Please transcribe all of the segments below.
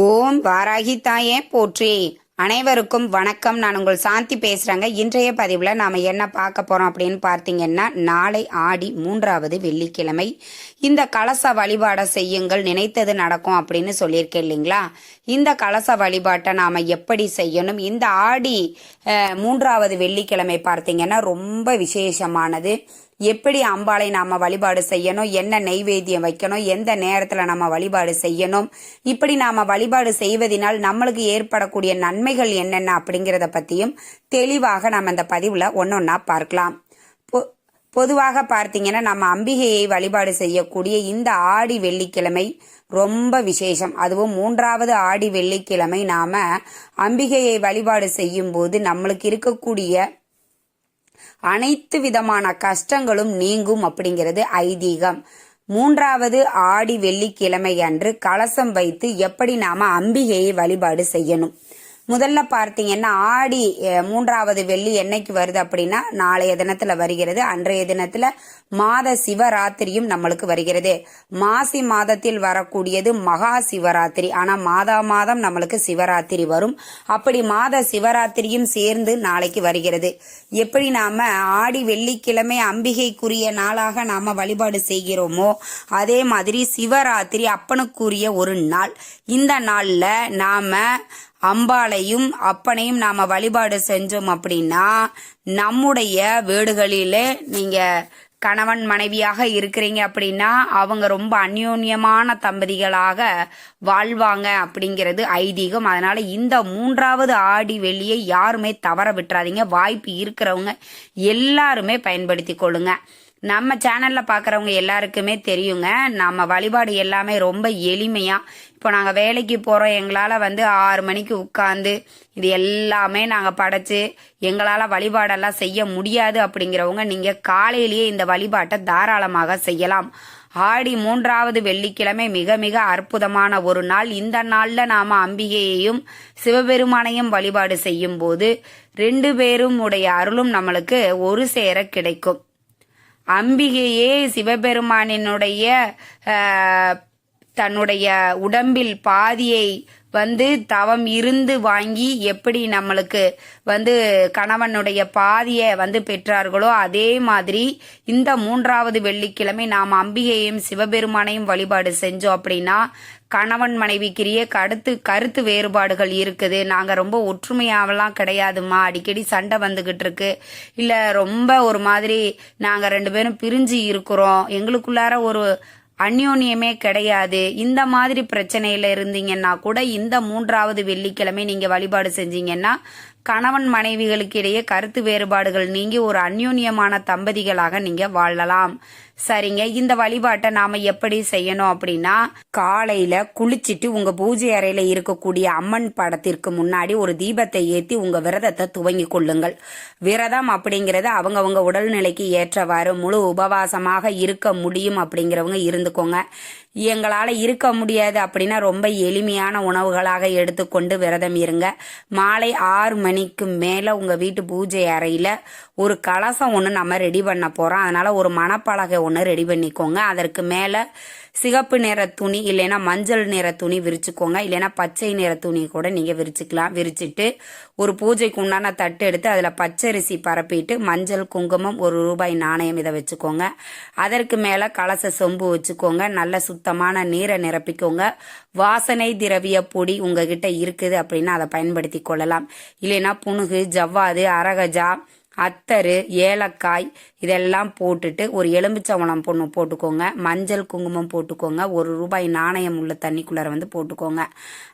ஓம் வாராகி தாயே போற்றி. அனைவருக்கும் வணக்கம். நான் உங்கள் சாந்தி பேசுகிறேங்க இன்றைய பதிவில் நாம் என்ன பார்க்க போகிறோம் அப்படின்னு பார்த்தீங்கன்னா நாளை ஆடி மூன்றாவது வெள்ளிக்கிழமை. இந்த கலச வழிபாடை செய்யுங்கள். நினைத்தது நடக்கும் அப்படின்னு சொல்லியிருக்கேன் இல்லைங்களா? இந்த கலச வழிபாட்டை நாம் எப்படி செய்யணும்? இந்த ஆடி மூன்றாவது வெள்ளிக்கிழமை பார்த்தீங்கன்னா ரொம்ப விசேஷமானது. எப்படி அம்பாளை நாம வழிபாடு செய்யணும்? என்ன நெய்வேத்தியம் வைக்கணும்? எந்த நேரத்துல நம்ம வழிபாடு செய்யணும்? இப்படி நாம வழிபாடு செய்வதனால் நம்மளுக்கு ஏற்படக்கூடிய நன்மைகள் என்னென்ன அப்படிங்கிறத பத்தியும் தெளிவாக நம்ம இந்த பதிவுல ஒன்னொன்னா பார்க்கலாம். பொ- பொதுவாக பார்த்தீங்கன்னா நம்ம அம்பிகையை வழிபாடு செய்யக்கூடிய இந்த ஆடி வெள்ளிக்கிழமை ரொம்ப விசேஷம். அதுவும் மூன்றாவது ஆடி வெள்ளிக்கிழமை நாம அம்பிகையை வழிபாடு செய்யும் போது நம்மளுக்கு இருக்கக்கூடிய அனைத்து விதமான கஷ்டங்களும் நீங்கும் அப்படிங்கிறது ஐதீகம். மூன்றாவது ஆடி வெள்ளிக்கிழமை அன்று கலசம் வைத்து எப்படி நாம அம்பிகையை வழிபாடு செய்யணும்? முதல்ல பார்த்தீங்கன்னா ஆடி மூன்றாவது வெள்ளி என்னைக்கு வருது அப்படின்னா நாளைய தினத்துல வருகிறது. அன்றைய தினத்துல மாத சிவராத்திரியும் நம்மளுக்கு வருகிறது. மாசி மாதத்தில் வரக்கூடியது மகா சிவராத்திரி. ஆனா மாதா மாதம் நம்மளுக்கு சிவராத்திரி வரும். அப்படி மாத சிவராத்திரியும் சேர்ந்து நாளைக்கு வருகிறது. எப்படி நாம ஆடி வெள்ளிக்கிழமை அம்பிகைக்குரிய நாளாக நாம வழிபாடு செய்கிறோமோ அதே மாதிரி சிவராத்திரி அப்பனுக்குரிய ஒரு நாள். இந்த நாள்ல நாம அம்பாளையும் அப்பனையும் நாம வழிபாடு செஞ்சோம் அப்படின்னா நம்முடைய வீடுகளிலே நீங்க கணவன் மனைவியாக இருக்கிறீங்க அப்படின்னா அவங்க ரொம்ப அந்யோன்யமான தம்பதிகளாக வாழ்வாங்க அப்படிங்கிறது ஐதீகம். அதனால இந்த மூன்றாவது ஆடி வெளியை யாருமே தவற விட்டுறாதீங்க. வாய்ப்பு இருக்கிறவங்க எல்லாருமே பயன்படுத்தி கொள்ளுங்க. நம்ம சேனல்ல பார்க்குறவங்க எல்லாருக்குமே தெரியுங்க. நம்ம வழிபாடு எல்லாமே ரொம்ப எளிமையா. இப்போ நாங்கள் வேலைக்கு போகிறோம் எங்களால் வந்து ஆறு மணிக்கு உட்காந்து இது எல்லாமே நாங்கள் படைச்சு எங்களால் வழிபாடெல்லாம் செய்ய முடியாது அப்படிங்கிறவங்க நீங்கள் காலையிலேயே இந்த வழிபாட்டை தாராளமாக செய்யலாம். ஆடி மூன்றாவது வெள்ளிக்கிழமை மிக மிக அற்புதமான ஒரு நாள். இந்த நாளில் நாம் அம்பிகையையும் சிவபெருமானையும் வழிபாடு செய்யும் போது ரெண்டு பேரும் உடைய அருளும் நம்மளுக்கு ஒரு சேர கிடைக்கும். அம்பிகையே சிவபெருமானினுடைய தன்னுடைய உடம்பில் பாதியை வந்து தவம் இருந்து வாங்கி எப்படி நம்மளுக்கு வந்து கணவனுடைய பாதியை வந்து பெற்றார்களோ அதே மாதிரி இந்த மூன்றாவது வெள்ளிக்கிழமை நாம் அம்பிகையும் சிவபெருமானையும் வழிபாடு செஞ்சோம் அப்படின்னா கணவன் மனைவிக்கிறிய கருத்து கருத்து வேறுபாடுகள் இருக்குது. நாங்கள் ரொம்ப ஒற்றுமையாவெல்லாம் கிடையாதுமா அடிக்கடி சண்டை வந்துகிட்டு இருக்கு. இல்லை ரொம்ப ஒரு மாதிரி நாங்கள் ரெண்டு பேரும் பிரிஞ்சு இருக்கிறோம். எங்களுக்குள்ளார ஒரு அந்யோன்யமே கிடையாது. இந்த மாதிரி பிரச்சனையில இருந்தீங்கன்னா கூட இந்த மூன்றாவது வெள்ளிக்கிழமை நீங்க வழிபாடு செஞ்சீங்கன்னா கணவன் மனைவிகளுக்கு இடையே கருத்து வேறுபாடுகள் நீங்கி ஒரு அந்யோன்யமான தம்பதிகளாக நீங்க வாழலாம். சரிங்க இந்த வழிபாட்டை நாம எப்படி செய்யணும் அப்படின்னா காலையில குளிச்சிட்டு உங்க பூஜை அறையில இருக்கக்கூடிய அம்மன் படத்திற்கு முன்னாடி ஒரு தீபத்தை ஏத்தி உங்க விரதத்தை துவங்கி கொள்ளுங்கள். விரதம் அப்படிங்கறது அவங்கவுங்க உடல்நிலைக்கு ஏற்றவாறு முழு உபவாசமாக இருக்க முடியும் அப்படிங்கிறவங்க இருந்துக்கோங்க. எங்களால் இருக்க முடியாது அப்படின்னா ரொம்ப எளிமையான உணவுகளாக எடுத்துக்கொண்டு விரதம் இருங்க. மாலை ஆறு மணிக்கு மேலே உங்கள் வீட்டு பூஜை அறையில் ஒரு கலசம் ஒன்று நம்ம ரெடி பண்ண போகிறோம் அதனால் ஒரு மணப்பலகை ஒன்று ரெடி பண்ணிக்கோங்க. அதற்கு மேலே சிகப்பு நிற துணி இல்லைன்னா மஞ்சள் நிற துணி விரிச்சுக்கோங்க. இல்லைன்னா பச்சை நிற துணி கூட நீங்கள் விரிச்சுக்கலாம். விரிச்சிட்டு ஒரு பூஜைக்கு உண்டான தட்டு எடுத்து அதில் பச்சரிசி பரப்பிட்டு மஞ்சள் குங்குமம் ஒரு ரூபாய் நாணயம் இதை வச்சுக்கோங்க. அதற்கு மேலே கலச சொம்பு வச்சுக்கோங்க. நல்ல சுத்தமான நீரை நிரப்பிக்கோங்க. வாசனை திரவிய பொடி உங்ககிட்ட இருக்குது அப்படின்னா அதை பயன்படுத்தி கொள்ளலாம். இல்லைன்னா புணுகு ஜவ்வாது அரகஜா அத்தரு ஏலக்காய் இதெல்லாம் போட்டுட்டு ஒரு எலுமிச்சம்பழம் பொண்ணு போட்டுக்கோங்க. மஞ்சள் குங்குமம் போட்டுக்கோங்க. ஒரு ரூபாய் நாணயம் உள்ள தண்ணிக்குள்ளார வந்து போட்டுக்கோங்க.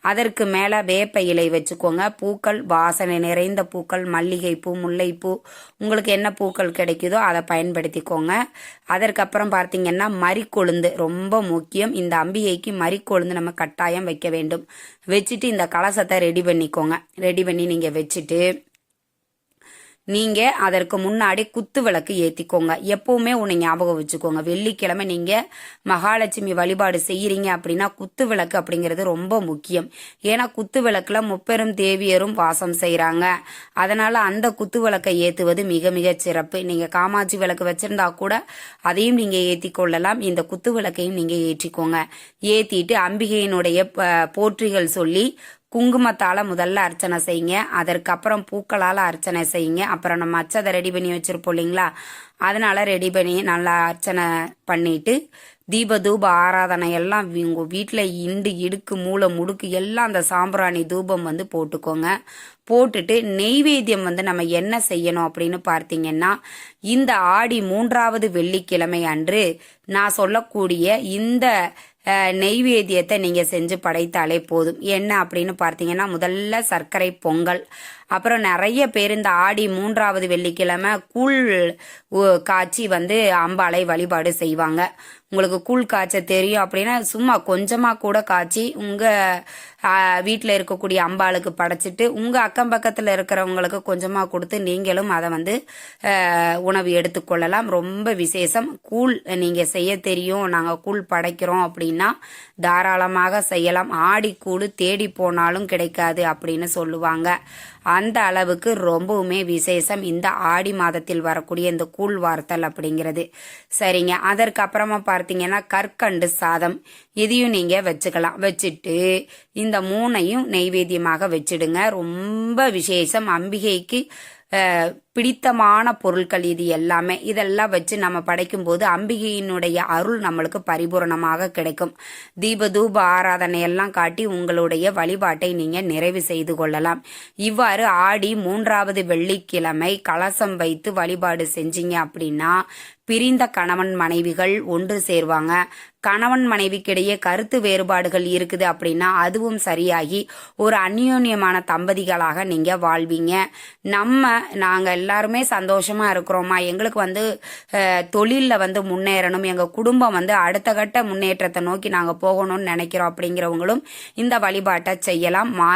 அதற்கு மேலே வேப்ப இலை வச்சுக்கோங்க. பூக்கள் வாசனை நிறைந்த பூக்கள் மல்லிகைப்பூ முல்லைப்பூ. உங்களுக்கு என்ன பூக்கள் கிடைக்குதோ அதை பயன்படுத்திக்கோங்க. அதற்கப்புறம் பார்த்தீங்கன்னா மறிக்கொழுந்து ரொம்ப முக்கியம். இந்த அம்பிகைக்கு மறிக்கொழுந்து நம்ம கட்டாயம் வைக்க வேண்டும். வச்சுட்டு இந்த கலசத்தை ரெடி பண்ணிக்கோங்க. ரெடி பண்ணி நீங்கள் வச்சுட்டு நீங்க அதற்கு முன்னாடி குத்து விளக்கு ஏத்திக்கோங்க. எப்பவுமே உன்னை ஞாபகம் வச்சுக்கோங்க. வெள்ளிக்கிழமை நீங்க மகாலட்சுமி வழிபாடு செய்யறீங்க அப்படின்னா குத்து விளக்கு அப்படிங்கிறது ரொம்ப முக்கியம். ஏன்னா குத்து விளக்குல முப்பெரும் தேவியரும் வாசம் செய்கிறாங்க அதனால அந்த குத்து விளக்கை ஏத்துவது மிக மிக சிறப்பு. நீங்க காமாட்சி விளக்கு வச்சிருந்தா கூட அதையும் நீங்க ஏத்தி கொள்ளலாம். இந்த குத்து விளக்கையும் நீங்க ஏற்றிக்கோங்க. ஏத்திட்டு அம்பிகையினுடைய போற்றிகள் சொல்லி குங்குமத்தால் முதல்ல அர்ச்சனை செய்யுங்க. அதற்கப்புறம் பூக்களால் அர்ச்சனை செய்யுங்க. அப்புறம் நம்ம அச்சதை ரெடி பண்ணி வச்சிருப்போம் இல்லைங்களா? அதனால் ரெடி பண்ணி நல்லா அர்ச்சனை பண்ணிட்டு தீப தூப ஆராதனை எல்லாம் உங்கள் வீட்டில் இண்டு இடுக்கு மூளை முடுக்கு எல்லாம் அந்த சாம்பிராணி தூபம் வந்து போட்டுக்கோங்க. போட்டுட்டு நெய்வேத்தியம் வந்து நம்ம என்ன செய்யணும் அப்படின்னு பார்த்தீங்கன்னா இந்த ஆடி மூன்றாவது வெள்ளிக்கிழமை அன்று நான் சொல்லக்கூடிய இந்த நெய்வேத்தியத்தை நீங்கள் செஞ்சு படைத்தாலே போதும். என்ன அப்படின்னு பார்த்தீங்கன்னா முதல்ல சர்க்கரை பொங்கல். அப்புறம் நிறைய பேர் இந்த ஆடி மூன்றாவது வெள்ளிக்கிழமை கூழ் காய்ச்சி வந்து அம்பாளை வழிபாடு செய்வாங்க. உங்களுக்கு கூழ் காய்ச்ச தெரியும் அப்படின்னா சும்மா கொஞ்சமாக கூட காய்ச்சி உங்கள் வீட்டில் இருக்கக்கூடிய அம்பாளுக்கு படைச்சிட்டு உங்கள் அக்கம் பக்கத்தில் இருக்கிறவங்களுக்கு கொஞ்சமாக கொடுத்து நீங்களும் அதை வந்து உணவு எடுத்துக்கொள்ளலாம் ரொம்ப விசேஷம். கூழ் நீங்கள் செய்ய தெரியும். நாங்கள் கூழ் படைக்கிறோம் அப்படின்னா தாராளமாக செய்யலாம். ஆடி கூழ் தேடி போனாலும் கிடைக்காது அப்படின்னு சொல்லுவாங்க. அந்த அளவுக்கு ரொம்பவுமே விசேஷம். இந்த ஆடி மாதத்தில் வரக்கூடிய இந்த கூழ் வார்த்தல் அப்படிங்கிறது. சரிங்க. அதற்கப்புறமா பார்த்தீங்கன்னா கற்கண்டு சாதம் இதையும் நீங்கள் வச்சுக்கலாம். வச்சுட்டு இந்த மூணையும் நெய்வேத்தியமாக வச்சுடுங்க. ரொம்ப விசேஷம். அம்பிகைக்கு பிடித்தமான பொருட்கள் இது எல்லாமே. இதெல்லாம் வச்சு நம்ம படைக்கும்போது அம்பிகையினுடைய அருள் நம்மளுக்கு பரிபூரணமாக கிடைக்கும். தீப தூப ஆராதனை எல்லாம் காட்டி உங்களுடைய வழிபாட்டை நீங்க நிறைவு செய்து கொள்ளலாம். இவ்வாறு ஆடி மூன்றாவது வெள்ளிக்கிழமை கலசம் வைத்து வழிபாடு செஞ்சீங்க அப்படின்னா பிரிந்த கணவன் மனைவிகள் ஒன்று சேருவாங்க. கணவன் மனைவிக்கிடையே கருத்து வேறுபாடுகள் இருக்குது அப்படின்னா அதுவும் சரியாகி ஒரு அந்யோன்யமான தம்பதிகளாக நீங்க வாழ்வீங்க. நம்ம நாங்கள் எல்லாருமே சந்தோஷமா இருக்கிறோமா? எங்களுக்கு வந்து தொழிலில் வந்து முன்னேறணும். எங்கள் குடும்பம் வந்து அடுத்த கட்ட முன்னேற்றத்தை நோக்கி நாங்கள் போகணும்னு நினைக்கிறோம் அப்படிங்கிறவங்களும் இந்த வழிபாட்டை செய்யலாம். மா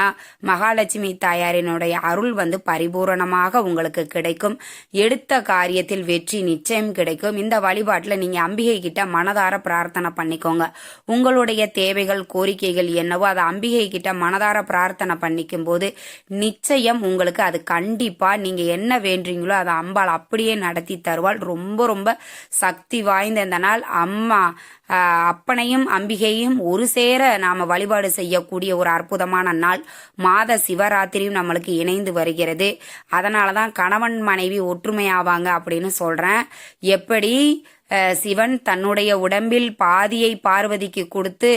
மகாலட்சுமி தாயாரினுடைய அருள் வந்து பரிபூரணமாக உங்களுக்கு கிடைக்கும். எடுத்த காரியத்தில் வெற்றி நிச்சயம் கிடைக்கும். இந்த வழிபாட்டில் நீங்கள் அம்பிகை கிட்ட மனதார பிரார்த்தனை பண்ணிக்கோங்க. உங்களுடைய தேவைகள் கோரிக்கைகள் என்னவோ அதை அம்பிகை கிட்ட மனதார பிரார்த்தனை பண்ணிக்கும் போது நிச்சயம் உங்களுக்கு அது கண்டிப்பாக நீங்கள் என்ன வேணும் வேண்டுறீங்களோ அதை அம்பாள் அப்படியே நடத்தி தருவாள். ரொம்ப ரொம்ப சக்தி வாய்ந்த இந்த நாள். அம்மா அப்பனையும் அம்பிகையும் ஒரு சேர நாம் வழிபாடு செய்யக்கூடிய ஒரு அற்புதமான நாள். மாத சிவராத்திரியும் நம்மளுக்கு இணைந்து வருகிறது. அதனால தான் கணவன் மனைவி ஒற்றுமையாவாங்க அப்படின்னு சொல்கிறேன் எப்படி? சிவன் தன்னுடைய உடம்பில் பாதியை பார்வதிக்கு கொடுத்து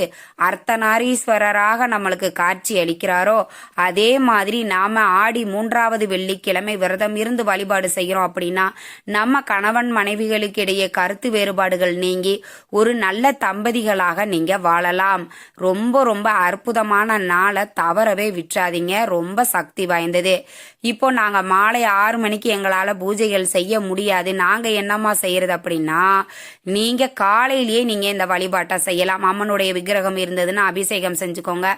அர்த்தநாரீஸ்வரராக நம்மளுக்கு காட்சி அளிக்கிறாரோ அதே மாதிரி நாம ஆடி மூன்றாவது வெள்ளிக்கிழமை விரதம் இருந்து வழிபாடு செய்கிறோம் அப்படின்னா நம்ம கணவன் மனைவிகளுக்கு இடையே கருத்து வேறுபாடுகள் நீங்கி ஒரு நல்ல தம்பதிகளாக நீங்க வாழலாம். ரொம்ப ரொம்ப அற்புதமான நாளை தவறவே விற்றாதீங்க ரொம்ப சக்தி வாய்ந்தது. இப்போ நாங்க மாலை ஆறு மணிக்கு எங்களால பூஜைகள் செய்ய முடியாது. நாங்க என்னம்மா செய்யறது அப்படின்னா நீங்க காலையிலேயே நீங்க இந்த வழிபாட்டை செய்யலாம். அம்மனுடைய விக்கிரகம் இருந்ததுன்னா அபிஷேகம் செஞ்சுக்கோங்க.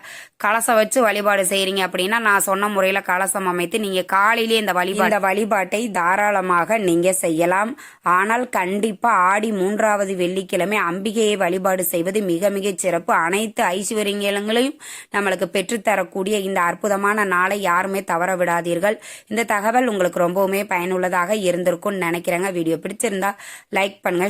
கலசம் வச்சு வழிபாடு செய்யறீங்க அப்படின்னா நான் சொன்ன முறையில கலசம் அமைத்து நீங்க காலையிலேயே இந்த வழிபாடு இந்த வழிபாட்டை தாராளமாக நீங்க செய்யலாம். ஆனால் கண்டிப்பா ஆடி மூன்றாவது வெள்ளிக்கிழமை அம்பிகையை வழிபாடு செய்வது மிக மிக சிறப்பு. அனைத்து ஐஸ்வர்யங்களையும் நம்மளுக்கு பெற்றுத்தரக்கூடிய இந்த அற்புதமான நாளை யாருமே தவற விடாதீர்கள். இந்த தகவல் உங்களுக்கு ரொம்பவுமே பயனுள்ளதாக இருந்திருக்கும்னு நினைக்கிறேங்க. வீடியோ பிடிச்சிருந்தா லைக் பண்ணுங்க